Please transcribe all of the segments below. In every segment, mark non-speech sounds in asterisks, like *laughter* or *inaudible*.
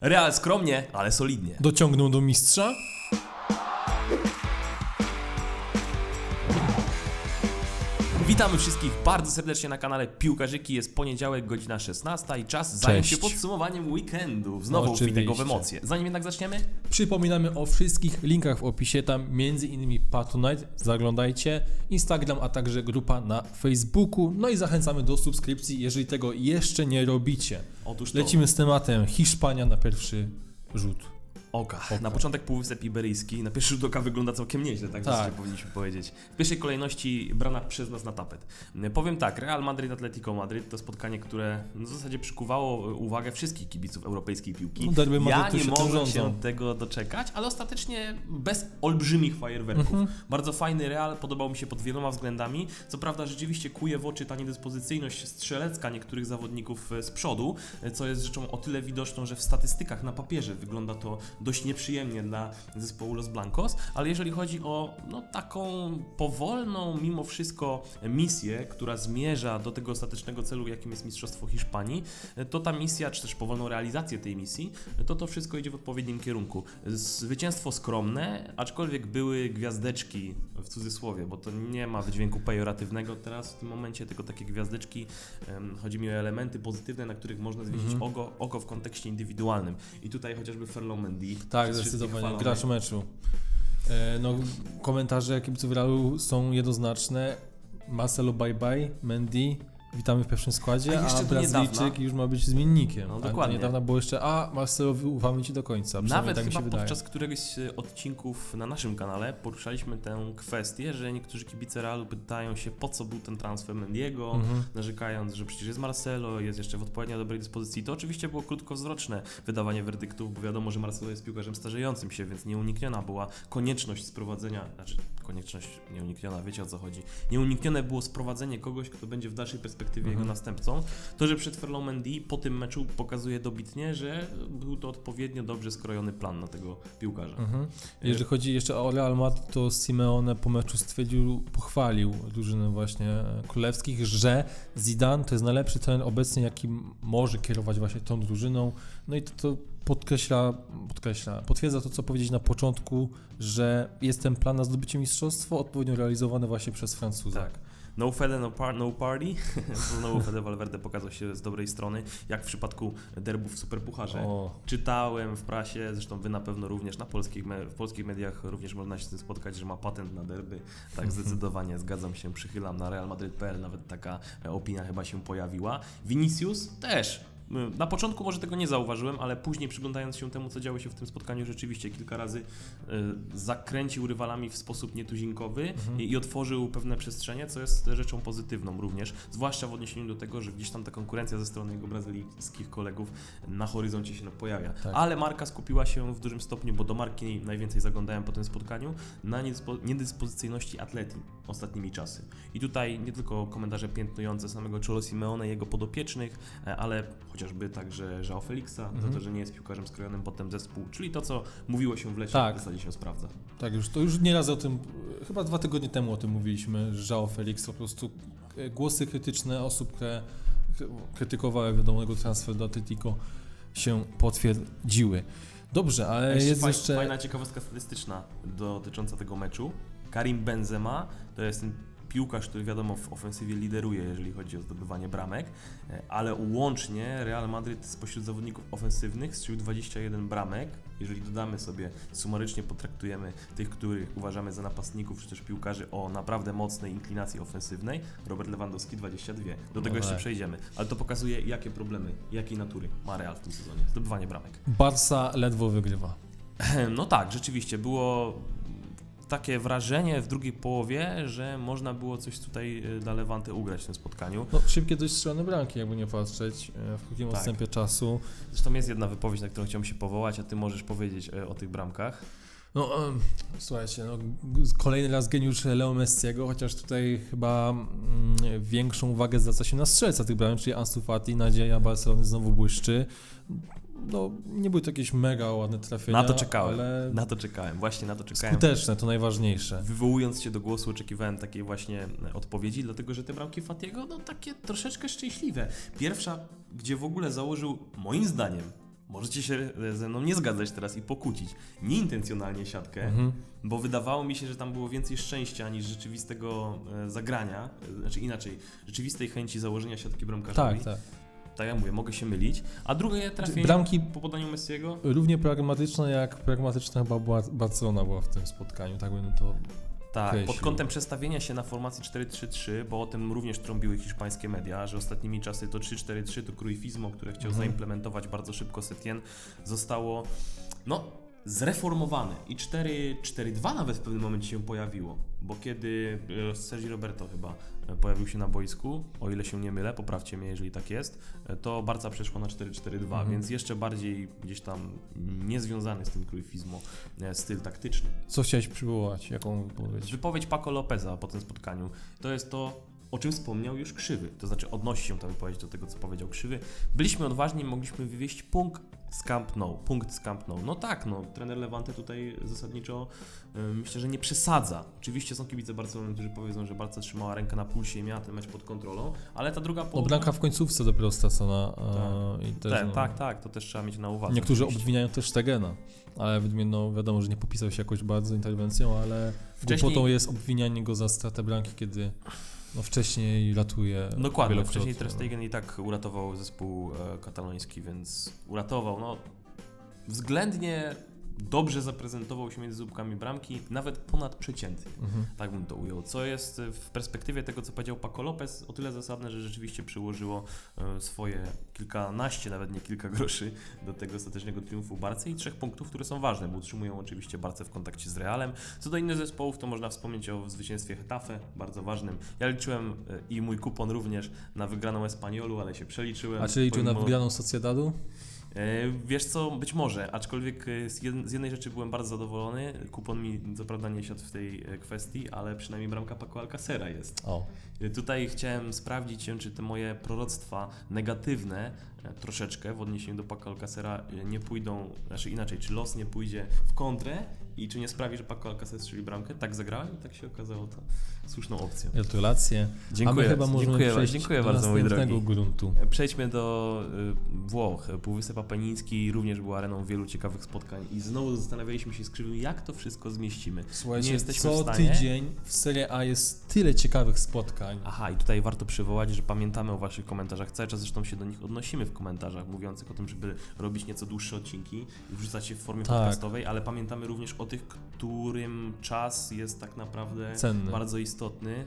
Real skromnie, ale solidnie. Dociągnął do mistrza? Witamy wszystkich bardzo serdecznie na kanale Piłkarzyki. Jest poniedziałek, godzina 16 i czas zająć się Cześć. podsumowaniem weekendu. Znowu witego w emocje. Zanim jednak zaczniemy, Przypominamy o wszystkich linkach w opisie, tam między innymi Patronite, zaglądajcie, Instagram, a także grupa na Facebooku. No i zachęcamy do subskrypcji, jeżeli tego jeszcze nie robicie. otóż to Lecimy z tematem Hiszpania na pierwszy rzut. Oka. Na początek Półwysep Iberyjski. Na pierwszy rzut oka wygląda całkiem nieźle, tak, Tak. tak. powinniśmy powiedzieć. W pierwszej kolejności brana przez nas na tapet. Powiem tak, Real Madrid Atletico Madrid to spotkanie, które w zasadzie przykuwało uwagę wszystkich kibiców europejskiej piłki. No, derby ja nie mogłem się tego doczekać, ale ostatecznie bez olbrzymich fajerwerków. Mhm. Bardzo fajny Real, podobał mi się pod wieloma względami. Co prawda rzeczywiście kuje w oczy ta niedyspozycyjność strzelecka niektórych zawodników e, z przodu, e, co jest rzeczą o tyle widoczną, że w statystykach na papierze wygląda to dość nieprzyjemnie dla zespołu Los Blancos, ale jeżeli chodzi o no, taką powolną mimo wszystko misję, która zmierza do tego ostatecznego celu, jakim jest Mistrzostwo Hiszpanii, to ta misja, czy też powolną realizację tej misji, to to wszystko idzie w odpowiednim kierunku. Zwycięstwo skromne, aczkolwiek były gwiazdeczki w cudzysłowie, bo to nie ma wydźwięku pejoratywnego teraz w tym momencie, tylko takie gwiazdeczki. Chodzi mi o elementy pozytywne, na których można zwiedzić Mhm. oko, oko w kontekście indywidualnym. I tutaj chociażby Ferland Mendy. Tak, przez wszystkich zdecydowanie, gracz meczu. E, no, komentarze kibiców Realu są jednoznaczne. Marcelo bye bye, Mendy, witamy w pierwszym składzie, A a, jeszcze do Brazylijczyk już ma być zmiennikiem. No, A do dokładnie. niedawna było jeszcze, a Marcelo, ufamy Ci do końca, Nawet tak chyba podczas któregoś z odcinków na naszym kanale poruszaliśmy tę kwestię, że niektórzy kibice Realu pytają się, po co był ten transfer Mendiego, Mhm. narzekając, że przecież jest Marcelo, jest jeszcze w odpowiednio dobrej dyspozycji. To oczywiście było krótkowzroczne wydawanie werdyktów, bo wiadomo, że Marcelo jest piłkarzem starzejącym się, więc nieunikniona była konieczność sprowadzenia, znaczy konieczność nieunikniona, wiecie o co chodzi. Nieuniknione było sprowadzenie kogoś, kto będzie w dalszej perspektywie Mhm. jego następcą. To, że przed Ferlą Mendy po tym meczu pokazuje dobitnie, że był to odpowiednio dobrze skrojony plan na tego piłkarza. Mhm. Jeżeli chodzi jeszcze o Real Madrid, to Simeone po meczu stwierdził, pochwalił drużynę właśnie e, królewskich, że Zidane to jest najlepszy trener obecnie, jaki może kierować właśnie tą drużyną. No i to, to podkreśla, podkreśla, potwierdza to, co powiedzieć na początku, że jest ten plan na zdobycie mistrzostwa odpowiednio realizowany właśnie przez Francuza. Tak. No Fede, no, par, no party. *laughs* Znowu Fede Valverde pokazał się z dobrej strony, jak w przypadku derbów w Superpucharze. O, Czytałem w prasie, zresztą wy na pewno również na polskich, w polskich mediach również można się z tym spotkać, że ma patent na derby. Tak, *laughs* zdecydowanie zgadzam się, przychylam na Real Madrid.pl, nawet taka opinia chyba się pojawiła. Vinicius też. Na początku może tego nie zauważyłem, ale później przyglądając się temu, co działo się w tym spotkaniu, rzeczywiście kilka razy e, zakręcił rywalami w sposób nietuzinkowy Mhm. i, i otworzył pewne przestrzenie, co jest rzeczą pozytywną również, zwłaszcza w odniesieniu do tego, że gdzieś tam ta konkurencja ze strony jego brazylijskich kolegów na horyzoncie się pojawia. Tak. Ale marka skupiła się w dużym stopniu, bo do marki najwięcej zaglądałem po tym spotkaniu, na niedyspo, niedyspozycyjności atleti ostatnimi czasy. I tutaj nie tylko komentarze piętnujące samego Cholo Simeone i jego podopiecznych, e, ale chociażby także João Felixa, za Mhm. to, że nie jest piłkarzem skrojonym potem zespół, czyli to, co mówiło się w lecie, Tak. w zasadzie się sprawdza. tak, już to już nieraz o tym, chyba dwa tygodnie temu o tym mówiliśmy, że João Felix po prostu e, głosy krytyczne osób, które kry- krytykowały wiadomego transfer do Atletico się potwierdziły. Dobrze, ale Jeszcze jest faj- jeszcze... Fajna ciekawostka statystyczna dotycząca tego meczu. Karim Benzema to jest piłkarz, który wiadomo w ofensywie lideruje, jeżeli chodzi o zdobywanie bramek, e, ale łącznie Real Madrid spośród zawodników ofensywnych strzelił 21 bramek. Jeżeli dodamy sobie, sumarycznie potraktujemy tych, których uważamy za napastników, czy też piłkarzy o naprawdę mocnej inklinacji ofensywnej, Robert Lewandowski 22. Do tego No jeszcze tak. przejdziemy, ale to pokazuje, jakie problemy, jakiej natury ma Real w tym sezonie. Zdobywanie bramek. Barca ledwo wygrywa. *clears throat* No tak, rzeczywiście było takie wrażenie w drugiej połowie, że można było coś tutaj y, dla Levante ugrać w tym spotkaniu. No, szybkie dość strzelone bramki, jakby nie patrzeć, e, w krótkim Tak. odstępie czasu. Zresztą jest jedna wypowiedź, na którą chciałem się powołać, a ty możesz powiedzieć e, o tych bramkach. No, słuchajcie, no, kolejny raz geniusz Leo Messiego, chociaż tutaj chyba mm, większą uwagę zwraca się na strzelca tych bramek, czyli Ansu Fati, nadzieja Barcelony znowu błyszczy. No, nie były to jakieś mega ładne trafienia, Na to czekałem. ale Na to czekałem, właśnie na to czekałem. skuteczne, to najważniejsze. Wywołując się do głosu, oczekiwałem takiej właśnie e, odpowiedzi, dlatego że te bramki Fatiego, no takie troszeczkę szczęśliwe. Pierwsza, gdzie w ogóle założył, moim zdaniem, możecie się e, ze mną nie zgadzać teraz i pokłócić, nieintencjonalnie siatkę, Mhm. bo wydawało mi się, że tam było więcej szczęścia niż rzeczywistego e, zagrania, znaczy inaczej, rzeczywistej chęci założenia siatki bramkarzowi. Tak, tak. Tak jak mówię, mogę się mylić. A drugie trafienie Bramki po podaniu Messiego? równie pragmatyczne jak pragmatyczna chyba była Barcelona była w tym spotkaniu, tak bym to... Tak, pod Określił. kątem przestawienia się na formacji 4-3-3, bo o tym również trąbiły hiszpańskie media, że ostatnimi czasy to 3-4-3 to Cruyffizmo, które chciał Mhm. zaimplementować bardzo szybko Setien, zostało no, zreformowane i 4-4-2 nawet w pewnym momencie się pojawiło, bo kiedy e, Sergi Roberto chyba e, pojawił się na boisku, o ile się nie mylę, poprawcie mnie, jeżeli tak jest, e, to Barca przeszło na 4-4-2, Mhm. więc jeszcze bardziej gdzieś tam niezwiązany z tym Cruyffizmo styl taktyczny. Co chciałeś przywołać? Jaką wypowiedź? Wypowiedź Paco Lopeza po tym spotkaniu to jest to, o czym wspomniał już Krzywy. To znaczy odnosi się ta wypowiedź do tego, co powiedział Krzywy. Byliśmy odważni, mogliśmy wywieźć punkt z Camp Nou. Punkt z Camp Nou. No tak, no, trener Levante tutaj zasadniczo y, myślę, że nie przesadza. Oczywiście są kibice Barcelony, którzy powiedzą, że Barca trzymała rękę na pulsie i miała ten mecz pod kontrolą, ale ta druga połowa... bramka w końcówce dopiero stracona. e, i też, tak, no, tak, tak, to też trzeba mieć na uwadze. Niektórzy oczywiście. obwiniają też Stegena, ale no, wiadomo, że nie popisał się jakoś bardzo interwencją, ale Wcześniej- głupotą jest obwinianie go za stratę bramki, kiedy no, wcześniej ratuje Dokładnie, wcześniej Ter. Stegen i tak uratował zespół e, kataloński, więc uratował, no względnie dobrze zaprezentował się między zupkami bramki, nawet ponadprzeciętnie. Mhm. Tak bym to ujął. Co jest e, w perspektywie tego, co powiedział Paco Lopez, o tyle zasadne, że rzeczywiście przyłożyło e, swoje kilkanaście, nawet nie kilka groszy do tego ostatecznego triumfu Barcy i trzech punktów, które są ważne, bo utrzymują oczywiście Barce w kontakcie z Realem. Co do innych zespołów, to można wspomnieć o zwycięstwie Hetafe, bardzo ważnym. Ja liczyłem e, i mój kupon również na wygraną Espaniolu, ale się przeliczyłem. A czy liczył na Pomimo- wygraną Sociedadu? E, Wiesz co, być może, aczkolwiek e, z, jed- z jednej rzeczy byłem bardzo zadowolony. Kupon mi co prawda nie siadł w tej e, kwestii, ale przynajmniej bramka Paco Alcacera jest. O, Tutaj chciałem sprawdzić, się, czy te moje proroctwa negatywne troszeczkę w odniesieniu do Paco Alcacera nie pójdą, znaczy inaczej, czy los nie pójdzie w kontrę i czy nie sprawi, że Paco Alcacer strzeli bramkę. Tak zagrałem i tak się okazało to słuszną opcją. gratulacje. A my chyba możemy dziękuję, przejść dziękuję do bardzo mój następnego drogi. gruntu. Przejdźmy do y, Włoch. Półwysep Apeniński również był areną wielu ciekawych spotkań i znowu zastanawialiśmy się z Krzywym, jak to wszystko zmieścimy. Słuchajcie, Nie jesteśmy co w stanie. tydzień w Serie A jest tyle ciekawych spotkań. Aha, i tutaj warto przywołać, że pamiętamy o Waszych komentarzach. Cały czas zresztą się do nich odnosimy w komentarzach, mówiących o tym, żeby robić nieco dłuższe odcinki i wrzucać je w formie Tak. podcastowej, ale pamiętamy również o tych, którym czas jest tak naprawdę Cenny. bardzo istotny,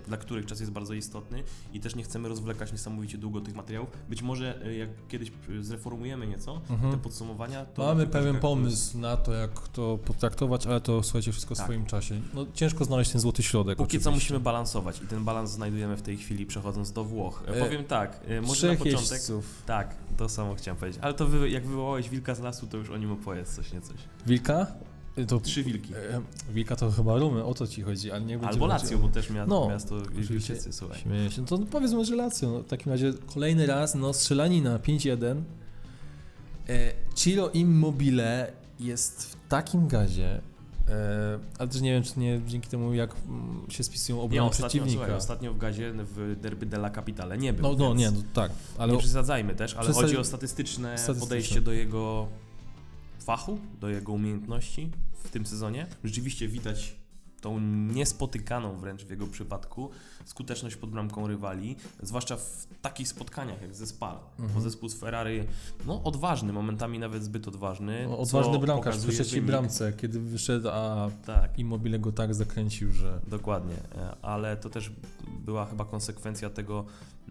dla których czas jest bardzo istotny i też nie chcemy rozwlekać niesamowicie długo tych materiałów. Być może y, jak kiedyś y, zreformujemy nieco Mhm. te podsumowania, to Mamy pewien pomysł na to, jak to potraktować, ale to słuchajcie wszystko w Tak. swoim czasie. No, ciężko znaleźć ten złoty środek. Póki co oczywiście. musimy balansować i ten balans znajdujemy w tej chwili przechodząc do Włoch. E, E, Powiem tak, e, może na początek... jeźdźców. Tak, to samo chciałem powiedzieć. Ale to wy, jak wywołałeś wilka z lasu, to już o nim opowiedz coś, nie coś. Wilka? Y, To, Trzy wilki. e, Wilka to chyba Rumy, o to ci chodzi, ale nie będzie Albo Lazio, bo też mia- No, miasto. Wilczycy, słuchaj. Śmieję się. No to powiedz może Lazio. No, w takim razie kolejny raz, no strzelanina 5-1. E, Ciro Immobile jest w takim gazie, e, ale też nie wiem, czy nie dzięki temu, jak mm, się spisują Nie, obrony ostatnio, słuchaj, przeciwnika. ostatnio w gazie w derby della Capitale nie był, No, no nie, no tak, ale nie przesadzajmy też, ale Przesad- chodzi o statystyczne, Statystyczne. podejście do jego fachu, do jego umiejętności w tym sezonie. Rzeczywiście widać tą niespotykaną wręcz w jego przypadku skuteczność pod bramką rywali, zwłaszcza w takich spotkaniach jak ze Spal, bo Mhm. zespół z Ferrari, no odważny, momentami nawet zbyt odważny. no, odważny bramkarz pokazuje trzeciej bramce, kiedy wyszedł, a Tak, Immobile go tak zakręcił, że... Dokładnie, e, ale to też była chyba konsekwencja tego,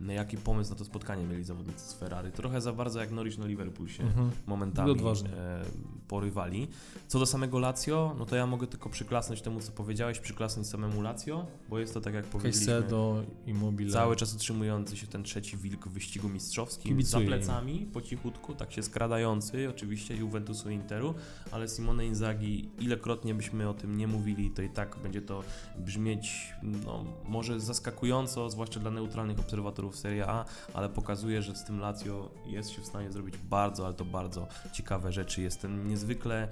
jaki pomysł na to spotkanie mieli zawodnicy z Ferrari. Trochę za bardzo jak Norwich na Liverpool się Mhm. momentami Byli odważni. e, porywali. Co do samego Lazio, no to ja mogę tylko przyklasnąć temu, co powiedziałeś, przyklasnąć samemu Lazio, bo jest to tak jak powiedzieliśmy, Caicedo, Immobile. cały czas utrzymujący się ten trzeci wilk w wyścigu mistrzowskim, Kibicuję za plecami, po cichutku, tak się skradający, oczywiście Juventusu i Interu, ale Simone Inzaghi, ilekrotnie byśmy o tym nie mówili, to i tak będzie to brzmieć, no, może zaskakująco, zwłaszcza dla neutralnych obserwatorów Serie A, ale pokazuje, że z tym Lazio jest się w stanie zrobić bardzo, ale to bardzo ciekawe rzeczy. Jestem niezwykle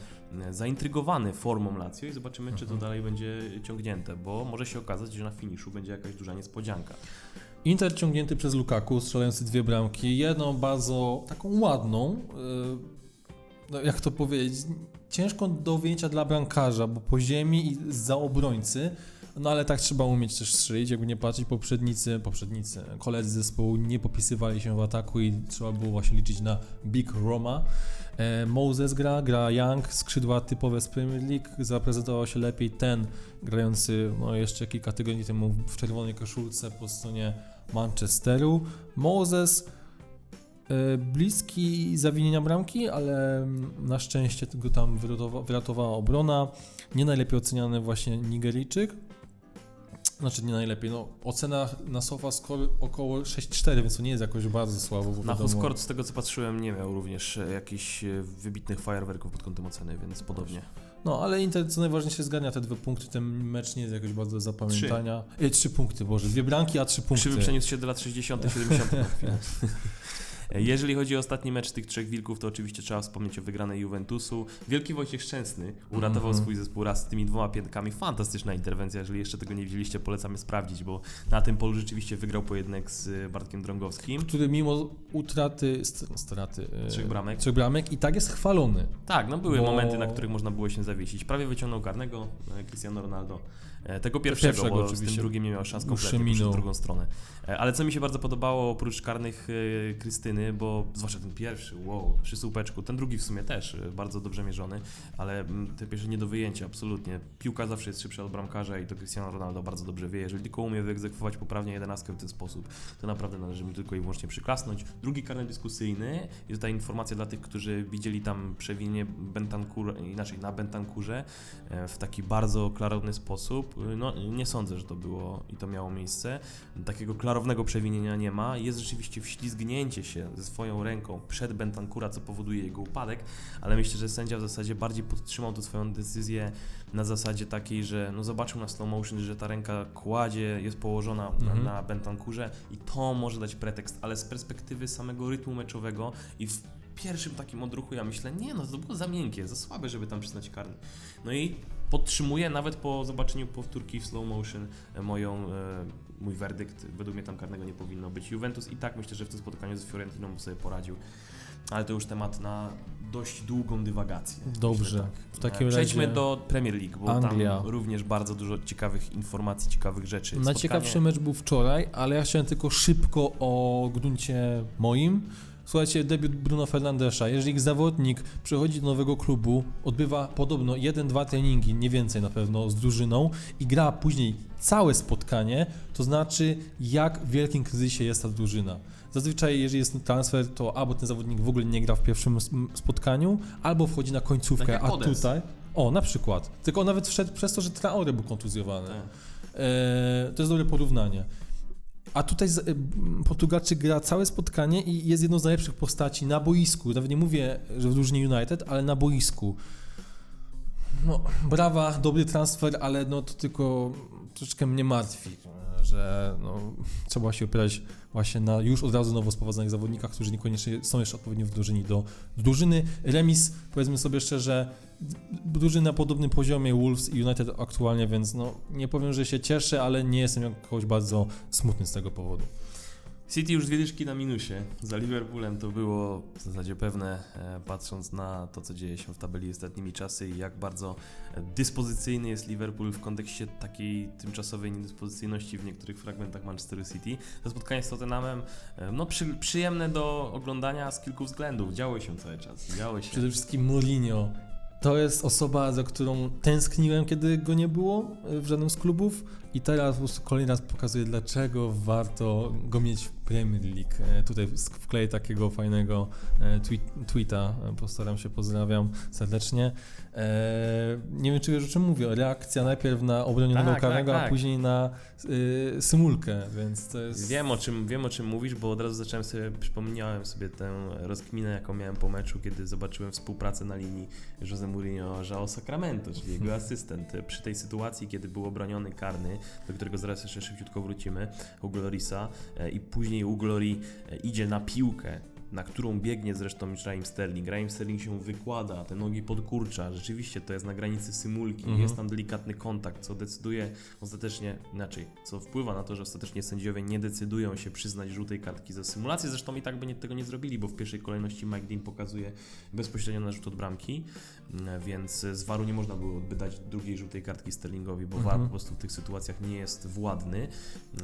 zaintrygowany formą Lazio i zobaczymy, czy to dalej będzie ciągnięte, bo może się okazać, że na finiszu będzie jakaś duża niespodzianka. Inter ciągnięty przez Lukaku, strzelający dwie bramki. Jedną bardzo taką ładną, yy, no jak to powiedzieć, ciężko do wyjęcia dla bramkarza, bo po ziemi i za obrońcy, no ale tak trzeba umieć też strzelić, jakby nie patrzeć, poprzednicy, poprzednicy, koledzy zespołu nie popisywali się w ataku i trzeba było właśnie liczyć na Big Roma. E, Moses gra, gra Young, skrzydła typowe z Premier League, zaprezentował się lepiej ten grający no jeszcze kilka tygodni temu w czerwonej koszulce po stronie Manchesteru. Moses e, bliski zawinienia bramki, ale mm, na szczęście go tam wyratowa- wyratowała obrona. Nie najlepiej oceniany właśnie Nigeryjczyk. Znaczy nie najlepiej, no ocena na sofa score około 6-4, więc to nie jest jakoś bardzo słabo. Bo Na Huskort, z tego co patrzyłem, nie miał również e, jakichś e, wybitnych fajerwerków pod kątem oceny, więc podobnie. No, ale Inter co najważniejsze zgarnia te dwa punkty, ten mecz nie jest jakoś bardzo do zapamiętania. Trzy, e, trzy punkty, Boże, dwie bramki, a trzy punkty. Krzywy przeniósł się do lat 60., 70. na chwilę. *laughs* Jeżeli chodzi o ostatni mecz tych trzech wilków, to oczywiście trzeba wspomnieć o wygranej Juventusu. Wielki Wojciech Szczęsny uratował Mhm. swój zespół raz z tymi dwoma piętkami. Fantastyczna interwencja, jeżeli jeszcze tego nie widzieliście, polecamy sprawdzić, bo na tym polu rzeczywiście wygrał pojedynek z Bartkiem Drągowskim. Który mimo utraty, st- straty e, Trzech bramek. trzech bramek i tak jest chwalony. Tak, no były Bo- momenty, na których można było się zawiesić. Prawie wyciągnął karnego e, Cristiano Ronaldo. E, Tego pierwszego, pierwszego bo z oczywiście. tym drugim nie miał szans kompletnie, minął. w drugą stronę. E, Ale co mi się bardzo podobało, oprócz karnych e, Krystyny, bo zwłaszcza ten pierwszy, wow, przy słupeczku, ten drugi w sumie też bardzo dobrze mierzony, ale mm, ten pierwszy nie do wyjęcia, absolutnie. Piłka zawsze jest szybsza od bramkarza i to Cristiano Ronaldo bardzo dobrze wie. Jeżeli tylko umie wyegzekwować poprawnie jedenastkę w ten sposób, to naprawdę należy mi tylko i wyłącznie przyklasnąć. Drugi karny dyskusyjny jest ta informacja dla tych, którzy widzieli tam przewinienie Bentancur, inaczej na Bentankurze w taki bardzo klarowny sposób. No nie sądzę, że to było i to miało miejsce. Takiego klarownego przewinienia nie ma. Jest rzeczywiście wślizgnięcie się ze swoją ręką przed Bentancura, co powoduje jego upadek, ale myślę, że sędzia w zasadzie bardziej podtrzymał tu swoją decyzję na zasadzie takiej, że no zobaczył na slow motion, że ta ręka kładzie, jest położona Mhm. na, na Bentancurze i to może dać pretekst, ale z perspektywy samego rytmu meczowego i w pierwszym takim odruchu ja myślę, nie no, to było za miękkie, za słabe, żeby tam przyznać karny. No i podtrzymuję nawet po zobaczeniu powtórki w slow motion e, moją, e, mój werdykt, według mnie tam karnego nie powinno być. Juventus i tak myślę, że w tym spotkaniu z Fiorentiną sobie poradził, ale to już temat na dość długą dywagację. Dobrze. Myślę W takim E, Przejdźmy razie do Premier League, bo Anglia. tam również bardzo dużo ciekawych informacji, ciekawych rzeczy. Najciekawszy mecz był wczoraj, ale ja chciałem tylko szybko o gruncie moim. Słuchajcie, debiut Bruno Fernandesza. Jeżeli zawodnik przychodzi do nowego klubu, odbywa podobno 1-2 treningi, nie więcej na pewno, z drużyną i gra później całe spotkanie, to znaczy jak w wielkim kryzysie jest ta drużyna. Zazwyczaj, jeżeli jest transfer, to albo ten zawodnik w ogóle nie gra w pierwszym spotkaniu, albo wchodzi na Tak końcówkę, jak a Odes. tutaj... O, na przykład. Tylko on nawet wszedł przez to, że Traore był kontuzjowany. Tak. E, to jest dobre porównanie. A tutaj m, Portugalczyk gra całe spotkanie i jest jedną z najlepszych postaci na boisku. Nawet nie mówię, że w drużynie United, ale na boisku. No, brawa, dobry transfer, ale no to tylko troszeczkę mnie martwi, że no, trzeba się opierać właśnie na już od razu nowo sprowadzonych zawodnikach, którzy niekoniecznie są jeszcze odpowiednio wdrożeni do drużyny. Remis, powiedzmy sobie szczerze, drużyny na podobnym poziomie Wolves i United aktualnie, więc no nie powiem, że się cieszę, ale nie jestem jakoś bardzo smutny z tego powodu. City już dwie dyszki na minusie. Za Liverpoolem to było w zasadzie pewne, e, patrząc na to, co dzieje się w tabeli ostatnimi czasy i jak bardzo dyspozycyjny jest Liverpool w kontekście takiej tymczasowej niedyspozycyjności w niektórych fragmentach Manchesteru City. To spotkanie z Tottenhamem, e, no przy, przyjemne do oglądania z kilku względów. Działo się cały czas, działo się. Przede wszystkim Mourinho. To jest osoba, za którą tęskniłem, kiedy go nie było e, w żadnym z klubów i teraz po prostu kolejny raz pokazuje, dlaczego warto go mieć w Premier League. E, Tutaj wkleję takiego fajnego e, tweet, tweeta, e, postaram się, pozdrawiam serdecznie. Nie wiem, czy wiesz o czym mówię. Reakcja najpierw na obronionego Tak, karnego, tak, a tak. później na y, symulkę, więc to jest... Wiem o, czym, wiem o czym mówisz, bo od razu zacząłem sobie, przypomniałem sobie tę rozkminę, jaką miałem po meczu, kiedy zobaczyłem współpracę na linii Jose Mourinho, João Sacramento, czyli jego *laughs* asystent. Przy tej sytuacji, kiedy był obroniony karny, do którego zaraz jeszcze szybciutko wrócimy, u Glorisa e, i później u Glory e, idzie na piłkę na którą biegnie zresztą już Raheem Sterling. Raheem Sterling się wykłada, te nogi podkurcza, rzeczywiście to jest na granicy symulki, Mhm. jest tam delikatny kontakt, co decyduje ostatecznie, inaczej, co wpływa na to, że ostatecznie sędziowie nie decydują się przyznać żółtej kartki za symulację, zresztą i tak by nie, tego nie zrobili, bo w pierwszej kolejności Mike Dean pokazuje bezpośrednio na rzut od bramki, mm, więc z waru nie można było wydać drugiej żółtej kartki Sterlingowi, bo Mhm. VAR po prostu w tych sytuacjach nie jest władny.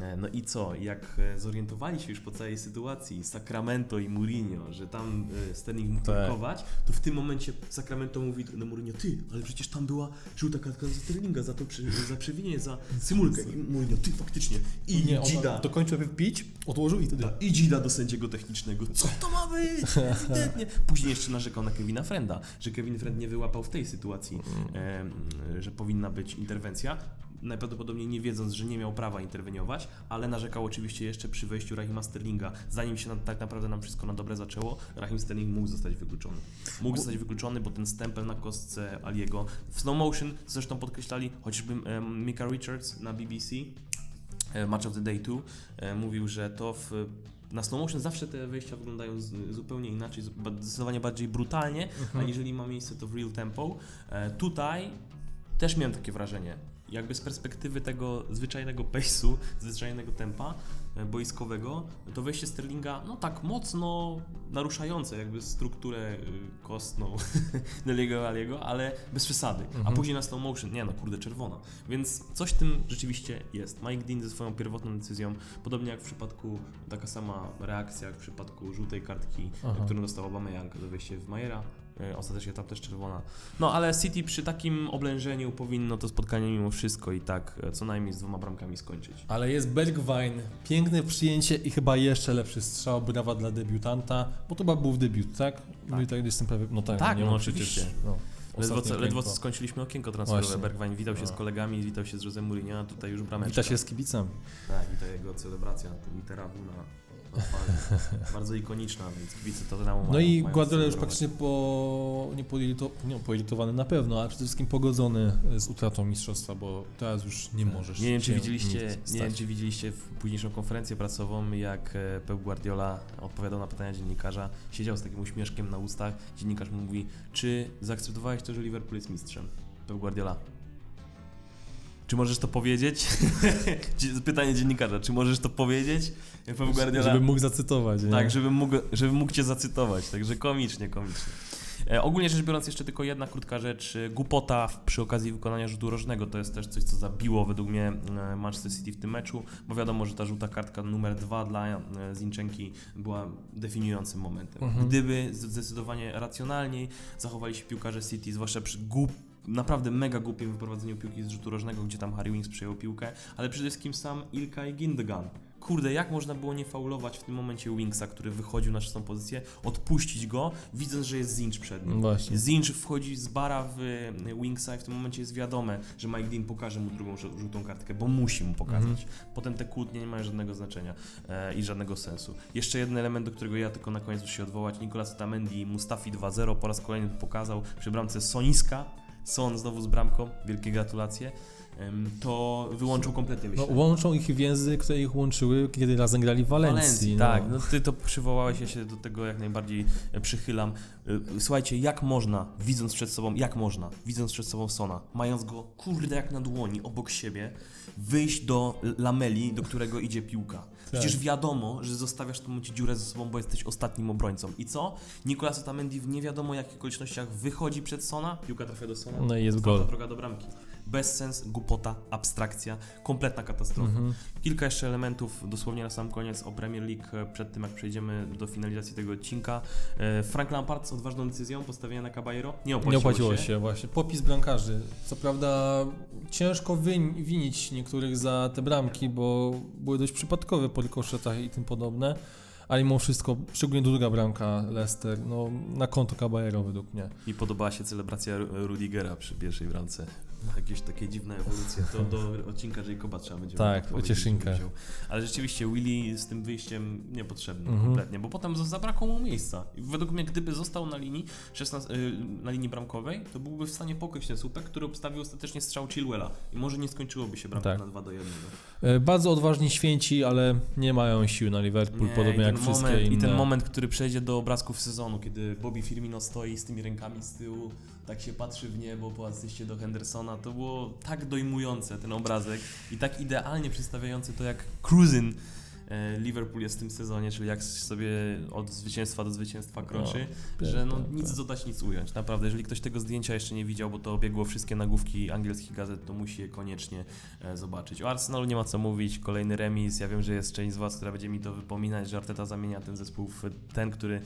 E, No i co? Jak e, zorientowali się już po całej sytuacji Sacramento i Mourinho, że tam e, Sterling mógł Tak. blokować, to w tym momencie Sacramento mówi do Mourinho, ty, ale przecież tam była żółta kartka za Sterlinga, za to przy, za przewinienie, za symulkę. I Mourinho, ty faktycznie. I Nie, Gida. dokończył pić, odłożył i wtedy... Da, I Gida do sędziego technicznego. Co to ma być? Ewidentnie. Później jeszcze narzekał na Kevina Frenda, że Kevin Friend nie wyłapał w tej sytuacji, em, że powinna być interwencja. Najprawdopodobniej nie wiedząc, że nie miał prawa interweniować, ale narzekał oczywiście jeszcze przy wejściu Rahima Sterlinga. Zanim się na, tak naprawdę nam wszystko na dobre zaczęło, Rahim Sterling mógł zostać wykluczony. Mógł zostać wykluczony, bo ten stempel na kostce Aliego w slow motion zresztą podkreślali chociażby em, Mika Richards na BBC e, Match of the Day 2 e, mówił, że to w, na slow motion zawsze te wejścia wyglądają z, zupełnie inaczej, zdecydowanie bardziej brutalnie, Mhm. aniżeli ma miejsce to w real tempo. E, tutaj też miałem takie wrażenie, jakby z perspektywy tego zwyczajnego pace'u, zwyczajnego tempa e, boiskowego, to wejście Sterlinga, no tak mocno naruszające jakby strukturę y, kostną *laughs* Deliego Aliego, ale bez przesady. A Mhm. później na slow motion, nie no kurde, czerwona. Więc coś w tym rzeczywiście jest. Mike Dean ze swoją pierwotną decyzją, podobnie jak w przypadku, taka sama reakcja jak w przypadku żółtej kartki, Aha. którą dostał Aubameyang za wejście w Majera. E, Ostatecznie tam też czerwona. No ale City przy takim oblężeniu powinno to spotkanie mimo wszystko i tak e, co najmniej z dwoma bramkami skończyć. Ale jest Bergwijn, piękne przyjęcie i chyba jeszcze lepszy strzał, brawa dla debiutanta, bo to chyba był debiut, tak? No i tak jestem prawie, no tak, Tak, no mam oczywiście. no, Ledwo, co, ledwo co skończyliśmy okienko transferowe. Właśnie. Bergwijn witał się z No. kolegami, witał się z Jose Mourinho, a tutaj już brameczka. Wita się z kibicem. Tak, i to jego celebracja, litera na, na. *laughs* Bardzo ikoniczna, więc kibice to mają. No i mają Guardiola już praktycznie po, nie, poirito, nie poirytowany na pewno, ale przede wszystkim pogodzony z utratą mistrzostwa, bo teraz już nie możesz Nie wiem, czy widzieliście, nie wiem, czy widzieliście w późniejszą konferencję prasową, jak e, Pep Guardiola odpowiadał na pytania dziennikarza. Siedział z takim uśmieszkiem na ustach. Dziennikarz mu mówi, czy zaakceptowałeś to, że Liverpool jest mistrzem? Pep Guardiola. Czy możesz to powiedzieć? *laughs* Pytanie dziennikarza, czy możesz to powiedzieć? Pep Guardiola. Żeby mógł zacytować, nie? Tak, żebym mógł, żebym mógł cię zacytować, także komicznie, komicznie. E, ogólnie rzecz biorąc, jeszcze tylko jedna krótka rzecz. Głupota w- przy okazji wykonania rzutu rożnego to jest też coś, co zabiło według mnie e, Manchester City w tym meczu, bo wiadomo, że ta żółta kartka numer dwa dla e, Zinczenki była definiującym momentem. Mhm. Gdyby zdecydowanie racjonalniej zachowali się piłkarze City, zwłaszcza przy głup naprawdę mega głupim wyprowadzeniu piłki z rzutu rożnego, gdzie tam Harry Winks przejął piłkę, ale przede wszystkim sam Ilkay Gindogan. Kurde, jak można było nie faulować w tym momencie Winksa, który wychodził na szestą pozycję, odpuścić go, widząc, że jest Zinch przed nim. Właśnie. Zinch wchodzi z bara w y, Wingsa i w tym momencie jest wiadome, że Mike Dean pokaże mu drugą żółtą kartkę, bo musi mu pokazać. Mhm. Potem te kłótnie nie mają żadnego znaczenia e, i żadnego sensu. Jeszcze jeden element, do którego ja tylko na koniec muszę się odwołać. Nicolas Otamendi Mustafi 2-0 po raz kolejny pokazał przy bramce Soniska. Son znowu z bramką, wielkie gratulacje. To wyłączył kompletnie No, myślę. łączą ich więzy, które ich łączyły, kiedy razem grali w Walencji. tak, no ty to przywołałeś, ja się do tego jak najbardziej e, przychylam. E, Słuchajcie, jak można, widząc przed sobą, jak można, widząc przed sobą Sona, mając go kurde jak na dłoni obok siebie, wyjść do lameli, do którego idzie piłka. Przecież wiadomo, że zostawiasz momencie dziurę ze sobą, bo jesteś ostatnim obrońcą. I co? Nicolas Otamendi w nie wiadomo jakich okolicznościach wychodzi przed Sona, piłka trafia do Sona, No i jest gol. droga do bramki. Bezsens, głupota, abstrakcja, kompletna katastrofa. Mhm. Kilka jeszcze elementów, dosłownie na sam koniec o Premier League, e, przed tym jak przejdziemy do finalizacji tego odcinka. E, Frank Lampard z odważną decyzją postawienia na Caballero. Nie opłaciło, Nie opłaciło się. właśnie. Popis bramkarzy. Co prawda ciężko win- winić niektórych za te bramki, bo były dość przypadkowe po rykoszetach i tym podobne. Ale mimo wszystko, szczególnie druga bramka Leicester, no na konto Caballero według mnie. Mi podobała się celebracja Ru- Rudigera przy pierwszej bramce. Jakieś takie dziwne ewolucje. To do odcinka Jacoba trzeba będzie Tak, powiedzieć, Cieszynkę. żeby wziął. Ale rzeczywiście Willy z tym wyjściem niepotrzebny Mhm. kompletnie, bo potem zabrakło mu miejsca. I według mnie, gdyby został na linii 16, y, na linii bramkowej, to byłby w stanie pokryć ten słupek, który obstawił ostatecznie strzał Chilwella. I może nie skończyłoby się bramka Tak. na 2 do 1. E, Bardzo odważni święci, ale nie mają sił na Liverpool, Nie, podobnie jak wszystkie moment, inne. I ten moment, który przejdzie do obrazków sezonu, kiedy Bobby Firmino stoi z tymi rękami z tyłu, tak się patrzy w niebo po asyście do Hendersona, to było tak dojmujące ten obrazek i tak idealnie przedstawiający to jak cruising e, Liverpool jest w tym sezonie, czyli jak sobie od zwycięstwa do zwycięstwa kroczy, No, że no tak, nic tak. dodać, nic ująć. Naprawdę, jeżeli ktoś tego zdjęcia jeszcze nie widział, bo to obiegło wszystkie nagłówki angielskich gazet, to musi je koniecznie e, zobaczyć. O Arsenalu nie ma co mówić, kolejny remis. Ja wiem, że jest część z Was, która będzie mi to wypominać, że Arteta zamienia ten zespół w ten, który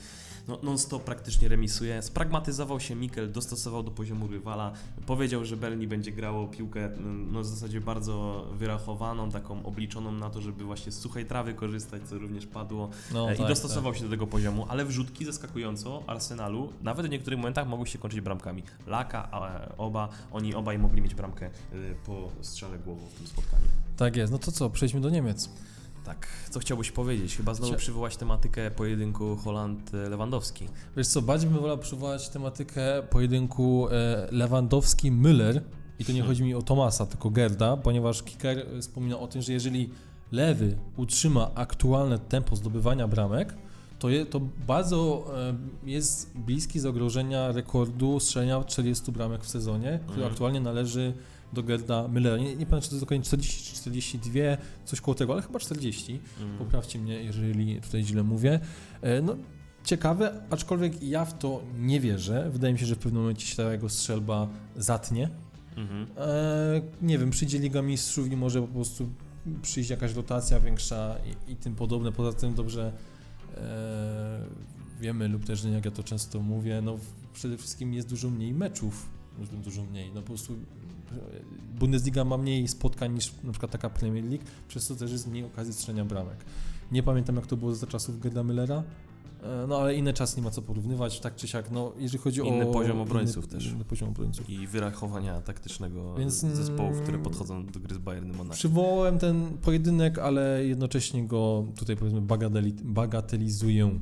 no, non-stop praktycznie remisuje. Spragmatyzował się Mikel, dostosował do poziomu rywala. Powiedział, że Belni będzie grało piłkę mm, no, w zasadzie bardzo wyrachowaną, taką obliczoną na to, żeby właśnie z suchej trawy korzystać, co również padło. No, E, I tak, dostosował się do tego poziomu, ale wrzutki zaskakująco Arsenalu, nawet w niektórych momentach mogły się kończyć bramkami. Laka, oba, oni obaj mogli mieć bramkę e, po strzale głową w tym spotkaniu. Tak. tak jest. No to co, przejdźmy do Niemiec. Tak, co chciałbyś powiedzieć? Chyba znowu Chcia- przywołać tematykę pojedynku Holand-Lewandowski. Wiesz co, bardziej bym wolał przywołać tematykę pojedynku e, Lewandowski-Müller i to nie Hmm. chodzi mi o Tomasa, tylko Gerda, ponieważ Kicker wspomina o tym, że jeżeli lewy utrzyma aktualne tempo zdobywania bramek, to, je, to bardzo e, jest bliski zagrożenia rekordu strzelenia 40 bramek w sezonie, który Mhm. aktualnie należy do Gerda Müllera. Nie, nie pamiętam, czy to jest dokładnie 40 czy 42, coś koło tego, ale chyba 40. Mm. Poprawcie mnie, jeżeli tutaj źle mówię. E, No, ciekawe, aczkolwiek ja w to nie wierzę. Wydaje mi się, że w pewnym momencie się ta jego strzelba zatnie. Mhm. E, nie wiem, przyjdzie Liga Mistrzów i może po prostu przyjść jakaś rotacja większa i, i tym podobne. Poza tym dobrze e, wiemy lub też nie, jak ja to często mówię, no przede wszystkim jest dużo mniej meczów. Dużo, mniej. No po prostu e, Bundesliga ma mniej spotkań niż na przykład taka Premier League, przez co też jest mniej okazji strzelania bramek. Nie pamiętam jak to było za czasów Gerda Müllera, no ale inne czasy nie ma co porównywać, tak czy siak, no jeżeli chodzi Inny o... poziom obrońców inny, też. Inny poziom obrońców. I wyrachowania taktycznego Więc, zespołów, które mm, podchodzą do gry z Bayernem Monachium. Przywołałem ten pojedynek, ale jednocześnie go tutaj powiedzmy bagateli, bagatelizuję.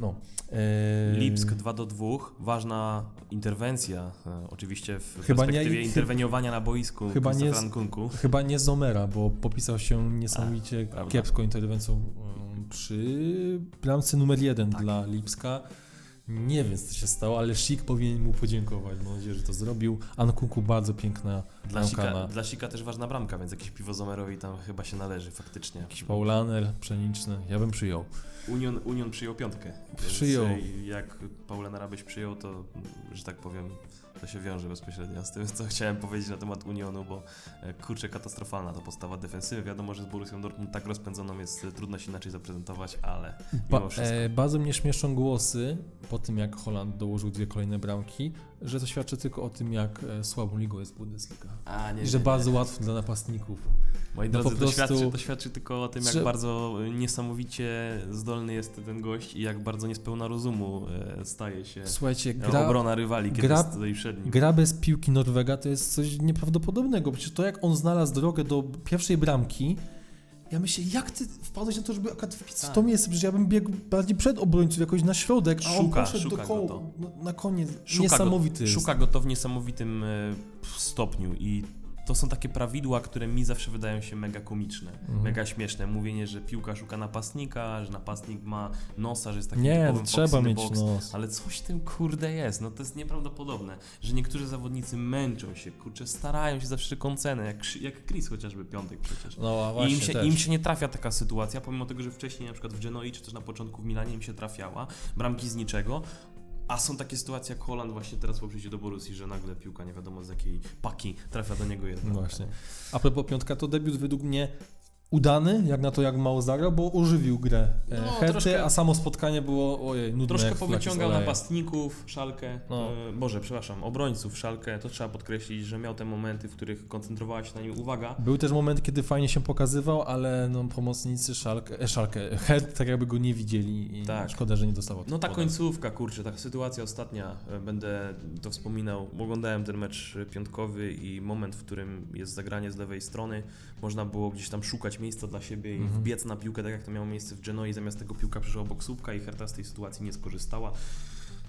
No. e, Lipsk 2 do 2, ważna interwencja, e, oczywiście w Chyba nie- perspektywie chy- interweniowania na boisku chyba nie z-. Chyba nie Zomera, bo popisał się niesamowicie prawda. kiepską interwencją przy bramce numer jeden Tak. dla Lipska. Nie wiem, co się stało, ale Szik powinien mu podziękować. Mam nadzieję, że to zrobił. Ankunku bardzo piękna Dla bramka Sika, na dla Sika też ważna bramka, więc jakiś piwo Zomerowi tam chyba się należy faktycznie. jakiś Paulaner pszeniczny. Ja bym przyjął. Union, Union przyjął piątkę. Przyjął. Jak Paulenara byś przyjął, to że tak powiem, to się wiąże bezpośrednio z tym, *laughs* co chciałem powiedzieć na temat Unionu, bo e, kurczę, katastrofalna to postawa defensywy. Wiadomo, że z Borussią Dortmund tak rozpędzoną jest, e, trudno się inaczej zaprezentować, ale Ba- mimo wszystko. e, bardzo mnie śmieszą głosy po tym, jak Holand dołożył dwie kolejne bramki, że to świadczy tylko o tym, jak e, słabą ligą jest Bundesliga. A, nie, I że nie, bardzo nie. łatwo dla napastników. Moi no drodzy, po to, prostu- świadczy, to świadczy tylko o tym, jak Że- bardzo e, niesamowicie zdolny jest ten gość i jak bardzo niespełna rozumu e, staje się Słuchajcie, gra, obrona rywali, kiedy gra- stoi przed nim. gra bez piłki Norwega to jest coś nieprawdopodobnego. Przecież to, jak on znalazł drogę do pierwszej bramki, ja myślę, jak ty wpadłeś na to, żeby akurat wbić w Tak. to miejsce? Przecież ja bym biegł bardziej przed obrońców, jakoś na środek, a on Szuka, poszedł do szuka go to. no, na koniec. Szuka Niesamowity go, jest. Szuka go to w niesamowitym e, stopniu i to są takie prawidła, które mi zawsze wydają się mega komiczne, Mhm. mega śmieszne. Mówienie, że piłka szuka napastnika, że napastnik ma nosa, że jest taki Nie, trzeba mieć box. nos. Ale coś tym kurde jest, no to jest nieprawdopodobne, że niektórzy zawodnicy męczą się, kurczę, starają się za wszelką cenę, jak, jak Chris chociażby Piątek przecież. No, a I właśnie im się, też. im się nie trafia taka sytuacja, pomimo tego, że wcześniej na przykład w Genoi, czy też na początku w Milanie im się trafiała, bramki z niczego, a są takie sytuacje jak Holland właśnie teraz po przyjściu do Borussii, że nagle piłka nie wiadomo z jakiej paki trafia do niego jedna. Właśnie. A propos piątka, to debiut według mnie udany, jak na to, jak mało zagrał, bo ożywił grę e, No, Herty, troszkę- a samo spotkanie było, ojej, nudne Troszkę powyciągał napastników, szalkę, No. e, Boże, przepraszam, obrońców szalkę, to trzeba podkreślić, że miał te momenty, w których koncentrowała się na nim uwaga. Był też moment, kiedy fajnie się pokazywał, ale no, pomocnicy Szalkę, e, Szalkę, Hert tak jakby go nie widzieli i Tak. szkoda, że nie dostawał. No ta końcówka, kurczę, ta sytuacja ostatnia, e, będę to wspominał, oglądałem ten mecz piątkowy i moment, w którym jest zagranie z lewej strony, można było gdzieś tam szukać miejsca dla siebie i Mhm. wbiec na piłkę, tak jak to miało miejsce w Genoi, zamiast tego piłka przyszła obok słupka i Herta z tej sytuacji nie skorzystała.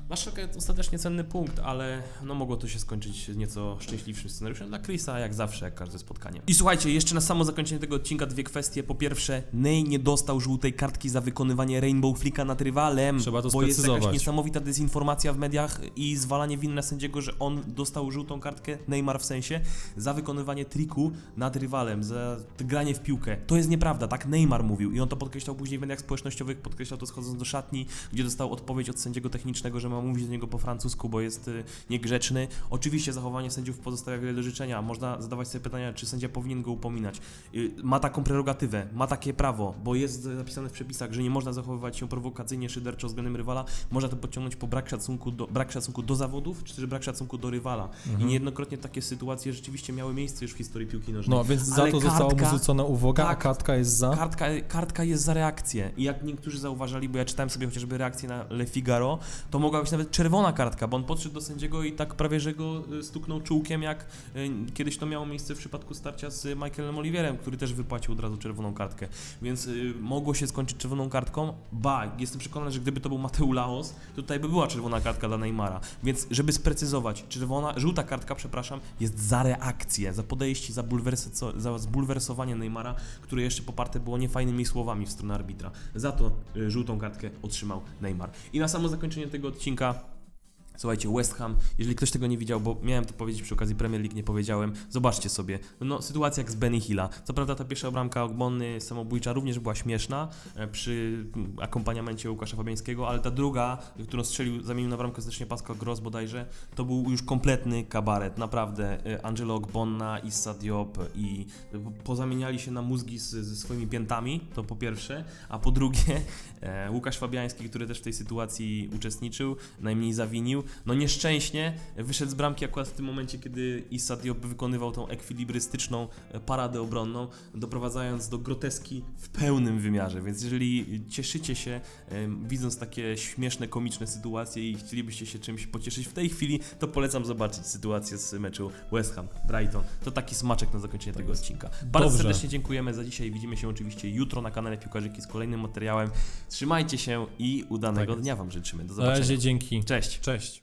To ostatecznie cenny punkt, ale no mogło to się skończyć nieco szczęśliwszym scenariuszem dla Chrisa, jak zawsze, jak każde spotkanie. I słuchajcie, jeszcze na samo zakończenie tego odcinka dwie kwestie. Po pierwsze, Ney nie dostał żółtej kartki za wykonywanie Rainbow Flicka nad rywalem, Trzeba to bo jest jakaś niesamowita dezinformacja w mediach i zwalanie winy na sędziego, że on dostał żółtą kartkę, Neymar w sensie, za wykonywanie triku nad rywalem, za granie w piłkę. To jest nieprawda, tak Neymar mówił i on to podkreślał później w mediach społecznościowych, podkreślał to schodząc do szatni, gdzie dostał odpowiedź od sędziego technicznego, że ma mówić do niego po francusku, bo jest y, niegrzeczny. Oczywiście zachowanie sędziów pozostawia wiele do życzenia. Można zadawać sobie pytania, czy sędzia powinien go upominać. Y, Ma taką prerogatywę, ma takie prawo, bo jest zapisane w przepisach, że nie można zachowywać się prowokacyjnie, szyderczo względem rywala. Można to podciągnąć po brak szacunku do, brak szacunku do zawodów, czy też brak szacunku do rywala. I niejednokrotnie takie sytuacje rzeczywiście miały miejsce już w historii piłki nożnej. No, więc za Ale to została mu zwrócona uwaga, a tak. kartka jest za. Kartka, kartka jest za reakcję. I jak niektórzy zauważali, bo ja czytałem sobie chociażby reakcję na Le Figaro, to mogła nawet czerwona kartka, bo on podszedł do sędziego i tak prawie, że go y, stuknął czułkiem, jak y, kiedyś to miało miejsce w przypadku starcia z Michaelem Oliverem, który też wypłacił od razu czerwoną kartkę. Więc y, mogło się skończyć czerwoną kartką. Ba, jestem przekonany, że gdyby to był Mateu Laos, to tutaj by była czerwona kartka dla Neymara. Więc żeby sprecyzować, czerwona, żółta kartka, przepraszam, jest za reakcję, za podejście, za, za zbulwersowanie Neymara, które jeszcze poparte było niefajnymi słowami w stronę arbitra. Za to żółtą kartkę otrzymał Neymar. I na samo zakończenie tego odcinka Быстренько. Słuchajcie, West Ham, jeżeli ktoś tego nie widział, bo miałem to powiedzieć przy okazji Premier League, nie powiedziałem, zobaczcie sobie. No, sytuacja jak z Benny Hilla. Co prawda ta pierwsza bramka Ogbonny samobójcza również była śmieszna e, przy akompaniamencie Łukasza Fabiańskiego, ale ta druga, którą strzelił, zamienił na bramkę serdecznie Pascal Gross bodajże, to był już kompletny kabaret, naprawdę. E, Angelo Ogbonna, Issa Diop i pozamieniali się na mózgi z, ze swoimi piętami, to po pierwsze, a po drugie e, Łukasz Fabiański, który też w tej sytuacji uczestniczył, najmniej zawinił, no nieszczęśnie wyszedł z bramki akurat w tym momencie, kiedy Issa Diop wykonywał tą ekwilibrystyczną e, paradę obronną, doprowadzając do groteski w pełnym wymiarze, więc jeżeli cieszycie się widząc takie śmieszne, komiczne sytuacje i chcielibyście się czymś pocieszyć w tej chwili, to polecam zobaczyć sytuację z meczu West Ham, Brighton. To taki smaczek na zakończenie tego odcinka. Bardzo Dobrze. serdecznie dziękujemy za dzisiaj. Widzimy się oczywiście jutro na kanale Piłkarzyki z kolejnym materiałem. Trzymajcie się i udanego Tak dnia Wam życzymy. Do Na zobaczenia. razie dzięki. Cześć. Cześć.